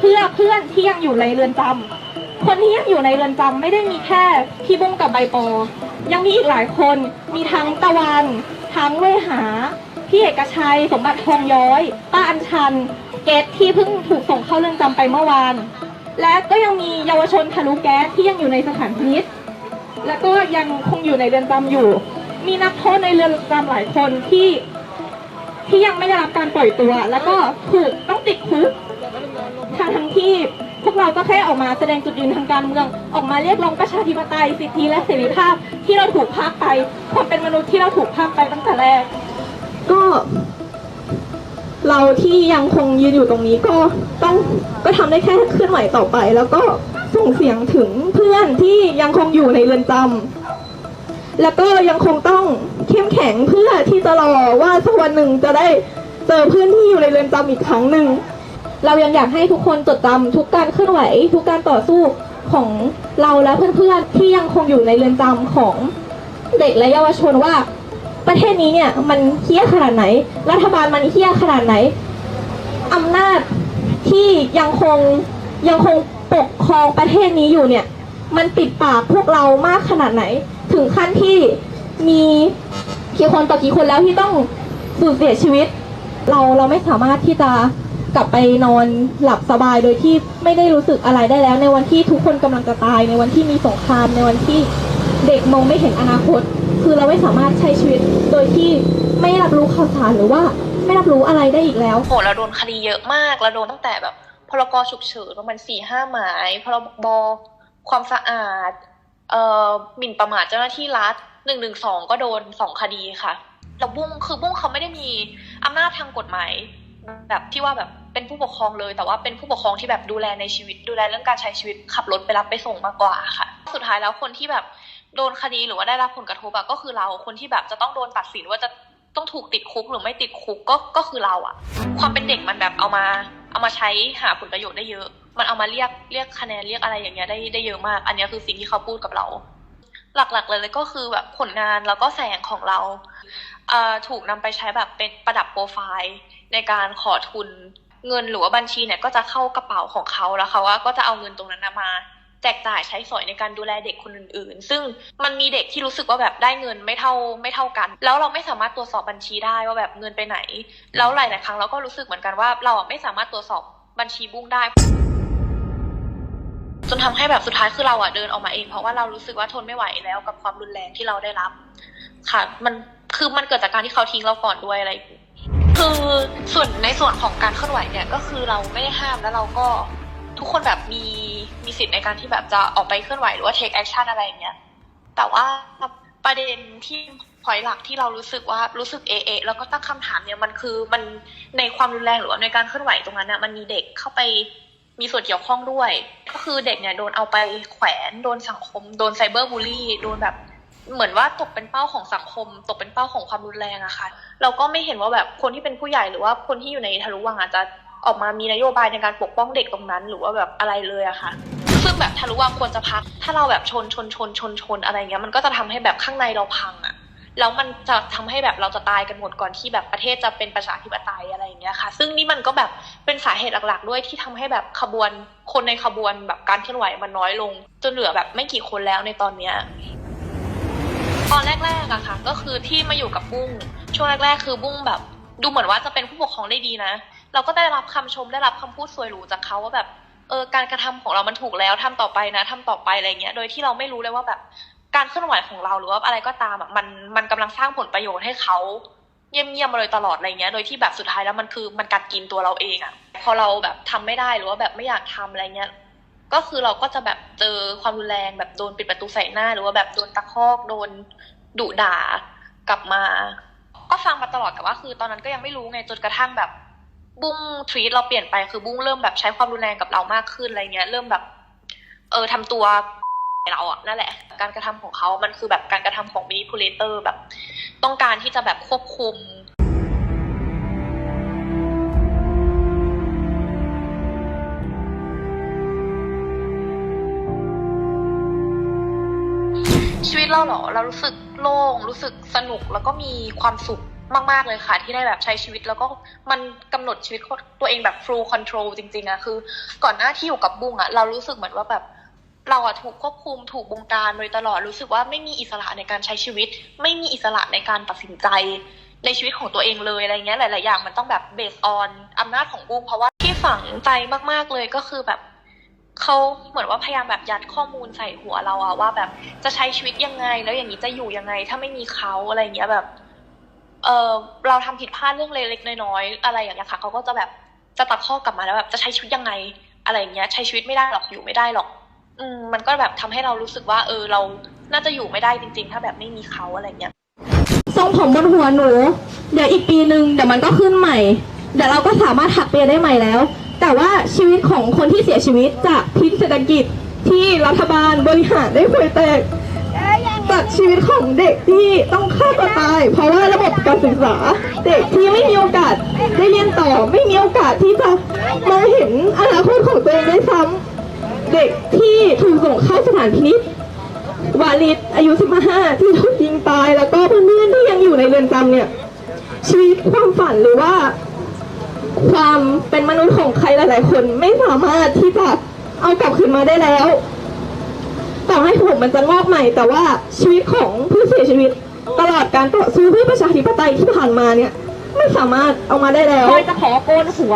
เพื่อเพื่อนที่ยังอยู่ในเรือนจำคนที่ยังอยู่ในเรือนจำไม่ได้มีแค่พี่บุ้งกับใบปอ ยังมีอีกหลายคนมีทั้งตะวัน ทั้งเวหาพี่เอกชัยสมบัติทองย้อยป้าอัญชัน เกตที่เพิ่งถูกส่งเข้าเรือนจำไปเมื่อวาน และก็ยังมีเยาวชนทะลุแก๊สที่ยังอยู่ในสถานพินิษและก็ยังคงอยู่ในเรือนจำอยู่ มีนักโทษในเรือนจำหลายคนที่ที่ยังไม่ได้รับการปล่อยตัว แล้วก็ถูกต้องติดคุก ทั้งทั้งที่พวกเราก็แค่ออกมาแสดงจุดยืนทางการเมือง ออกมาเรียกร้องประชาธิปไตยสิทธิและเสรีภาพที่เราถูกพากไปความเป็นมนุษย์ที่เราถูกพากไปตั้งแต่แรก ก็ เราที่ยังคงยืนอยู่ตรงนี้ก็ต้องก็ทำได้แค่เคลื่อนไหวต่อไป แล้วก็ส่งเสียงถึงเพื่อนที่ยังคงอยู่ในเรือนจำแล้วก็ยังคงต้องเข้มแข็งเพื่อที่จะรอว่าสักวันหนึ่งจะได้เจอเพื่อนที่อยู่ในเรือนจำอีกครั้งหนึ่ง เรายังอยากให้ทุกคนจดจำทุกการเคลื่อนไหว ทุกการต่อสู้ของเราและเพื่อนๆที่ยังคงอยู่ในเรือนจำของเด็กและเยาวชนว่า ประเทศนี้เนี่ยมันเฮี้ยขนาดไหน รัฐบาลมันเฮี้ยขนาดไหนอำนาจที่ยังคงยังคงปกครองประเทศนี้อยู่เนี่ย มันปิดปากพวกเรามากขนาดไหน ถึงขั้นที่มีกี่คนต่อกี่คนแล้วที่ต้องสูญเสียชีวิต เราเราไม่สามารถที่จะ กลับไปนอนหลับสบายโดยที่ไม่ได้รู้สึกอะไรได้แล้ว ในวันที่ทุกคนกำลังจะตาย ในวันที่มีสงคราม ในวันที่เด็กมองไม่เห็นอนาคต คือเราไม่สามารถใช้ชีวิตโดยที่ไม่รับรู้ข่าวสารหรือว่าไม่รับรู้อะไรได้อีกแล้วโหเราโดนคดีเยอะมากเราโดนตั้งแต่แบบพรกฉุกเฉินประมาณสี่ห้าหมายพรบความสะอาดเอ่อหมิ่นประมาทเจ้าหน้าที่รัฐหนึ่งหนึ่งสองก็โดนสองคดีค่ะแล้วบุ้งคือบุ้งเขาไม่ได้มีอำนาจทางกฎหมายแบบที่ว่าแบบ เป็นผู้ปกครองเลย แต่ว่าเป็นผู้ปกครองที่แบบดูแลในชีวิต ดูแลเรื่องการใช้ชีวิตขับรถไปรับไปส่งมากกว่าค่ะ สุดท้ายแล้วคนที่แบบโดนคดีหรือว่าได้รับผลกระทบอะก็คือเราคนที่แบบจะต้องโดนตัดสินว่าจะต้องถูกติดคุกหรือไม่ติดคุกก็ก็คือเราอะความเป็นเด็กมันแบบเอามาเอามาใช้หาผลประโยชน์ได้เยอะ มันเอามาเรียกเรียกคะแนนเรียกอะไรอย่างเงี้ยได้ได้เยอะมาก อันนี้คือสิ่งที่เขาพูดกับเรา หลักๆเลยก็คือแบบผลงานแล้วก็แสงของเราถูกนำไปใช้แบบเป็นประดับโปรไฟล์ในการขอทุน เงินหรือว่าบัญชีเนี่ยก็จะเข้ากระเป๋าของเขาแล้วเขาว่าก็จะเอาเงินตรงนั้นมาแจกจ่ายใช้สอยในการดูแลเด็กคนอื่นๆ ซึ่งมันมีเด็กที่รู้สึกว่าแบบได้เงินไม่เท่าไม่เท่ากัน แล้วเราไม่สามารถตรวจสอบบัญชีได้ว่าแบบเงินไปไหน แล้วหลายๆครั้งเราก็รู้สึกเหมือนกันว่า เราไม่สามารถตรวจสอบบัญชีบุ้งได้ จนทำให้แบบสุดท้ายคือเราอะเดินออกมาเอง เพราะว่าเรารู้สึกว่าทนไม่ไหวแล้วกับความรุนแรงที่เราได้รับ ค่ะ มันคือมันเกิดจากการที่เขาทิ้งเราก่อนด้วยอะไร คือส่วนในส่วนของการเคลื่อนไหวเนี่ยก็คือเราไม่ได้ห้ามแล้วเราก็ทุกคนแบบมีมีสิทธิ์ในการที่แบบจะออกไปเคลื่อนไหวหรือว่า take action อะไรอย่างเงี้ยแต่ว่าประเด็นที่พอยหลักที่เรารู้สึกว่ารู้สึกเอเอแล้วก็ตั้งคำถามเนี่ยมันคือมันในความรุนแรงหรือว่าในการเคลื่อนไหวตรงนั้นนะมันมีเด็กเข้าไปมีส่วนเกี่ยวข้องด้วย ก็คือเด็กเนี่ยโดนเอาไปแขวนโดนสังคม โดนไซเบอร์บูลลี่โดนแบบ เหมือนว่าตกเป็นเป้าของสังคม ตกเป็นเป้าของความรุนแรงอะค่ะ เราก็ไม่เห็นว่าแบบคนที่เป็นผู้ใหญ่หรือว่าคนที่อยู่ในทะลุวังอาจจะออกมามีนโยบายในการปกป้องเด็กตรงนั้น หรือว่าแบบอะไรเลยอะค่ะซึ่งแบบทะลุวังควรจะพัก ถ้าเราแบบชนชนชนชนชนอะไรเงี้ยมันก็จะทำให้แบบข้างในเราพังอะแล้วมันจะทำให้แบบเราจะตายกันหมดก่อนที่แบบประเทศจะเป็นประชาธิปไตยอะไรอย่างเงี้ยค่ะ ซึ่งนี่มันก็แบบเป็นสาเหตุหลักๆ ด้วยที่ทำให้แบบขบวนคนในขบวนแบบการเคลื่อนไหวมันน้อยลง จนเหลือแบบไม่กี่คนแล้วในตอนเนี้ย ตอนแรกๆอะค่ะ ก็คือที่มาอยู่กับบุ้งช่วงแรก ๆ คือบุ้งแบบ ดูเหมือนว่าจะเป็นผู้ปกครองได้ดีนะ เราก็ได้รับคำชมได้รับคำพูดสวยหรูจากเขาว่าแบบเออการกระทำของเรามันถูกแล้วทำต่อไปนะทำต่อไปอะไรเงี้ย โดยที่เราไม่รู้เลยว่าแบบการเคลื่อนไหวของเราหรือว่าอะไรก็ตามอะมันมันกำลังสร้างผลประโยชน์ให้เขาเยี่ยมๆมาเลยตลอดอะไรเงี้ย โดยที่แบบสุดท้ายแล้วมันคือมันกัดกินตัวเราเองอะพอเราแบบทำไม่ได้หรือว่าแบบไม่อยากทำอะไรเงี้ย ก็คือเราก็จะแบบเจอความรุนแรงแบบโดนปิดประตูใส่หน้า หรือว่าแบบโดนตะคอกโดนดุด่ากลับมา ก็ฟังมาตลอดแต่ว่า คือตอนนั้นก็ยังไม่รู้ไงจนกระทั่งแบบ บุ้งทวีตเราเปลี่ยนไปคือบุ้งเริ่มแบบใช้ความรุนแรงกับเรามากขึ้นอะไรเงี้ย เริ่มแบบ เออทำตัวเราอะนั่นแหละ การกระทำของเขามันคือแบบการกระทำของมินิพูเลเตอร์แบบ ต้องการที่จะแบบควบคุม เราเหรอ เรารู้สึกโล่ง รู้สึกสนุกแล้วก็มีความสุขมาก ๆ เลยค่ะ ที่ได้แบบใช้ชีวิตแล้วก็มันกำหนดชีวิตตัวเองแบบ full control จริง ๆอะคือ ก่อนหน้าที่อยู่กับบุ้งอะเรารู้สึกเหมือนว่าแบบ เราอะถูกควบคุมถูกบงการโดยตลอดรู้สึกว่าไม่มีอิสระในการใช้ชีวิต ไม่มีอิสระในการตัดสินใจ ในชีวิตของตัวเองเลยอะไรเงี้ยหลาย ๆ อย่างมันต้องแบบ based on อำนาจของบุ้งเพราะว่าที่ฝังใจมาก ๆ เลยก็คือแบบ เขาเหมือนว่าพยายามแบบยัดข้อมูลใส่หัวเราอะว่าแบบจะใช้ชีวิตยังไง แล้วอย่างนี้จะอยู่ยังไง ถ้าไม่มีเขาอะไรเงี้ยแบบ เออเราทำผิดพลาดเรื่องเล็กๆน้อยๆอะไรอย่างเงี้ยค่ะเขาก็จะแบบจะตัดข้อกลับมาแล้วแบบจะใช้ชีวิตยังไง อะไรอย่างเงี้ย ใช้ชีวิตไม่ได้หรอกอยู่ไม่ได้หรอก อืมมันก็แบบทำให้เรารู้สึกว่า เออเราน่าจะอยู่ไม่ได้จริง ๆ ถ้าแบบไม่มีเขาอะไรเงี้ยทรงผมบนหัวหนู เดี๋ยวอีกปีหนึ่งเดี๋ยวมันก็ขึ้นใหม่เดี๋ยวเราก็สามารถถักเปียได้ใหม่แล้ว แต่ว่าชีวิตของคนที่เสียชีวิตจากพิษเศรษฐกิจที่รัฐบาลบริหารได้ควยแตกจากชีวิตของเด็กที่ต้องฆ่าตัวตาย เพราะว่าระบบการศึกษา เด็กที่ไม่มีโอกาสได้เรียนต่อ ไม่มีโอกาสที่จะมองเห็นอนาคตของตัวเองได้ซ้ำเด็กที่ถูกส่งเข้าสถานพินิจวาลิดอายุ15ที่ถูกยิงตายแล้วก็เพื่อนๆที่ยังอยู่ในเรือนจำเนี่ยชีวิตความฝันหรือว่า ความเป็นมนุษย์ของใครหลาย ๆ คนไม่สามารถที่จะเอากลับคืนมาได้แล้วต่อให้ผมมันจะงอกใหม่ แต่ว่าชีวิตของผู้เสียชีวิต ตลอดการต่อสู้เพื่อประชาธิปไตยที่ผ่านมาเนี่ย ไม่สามารถเอามาได้แล้วจะขอโกนหัว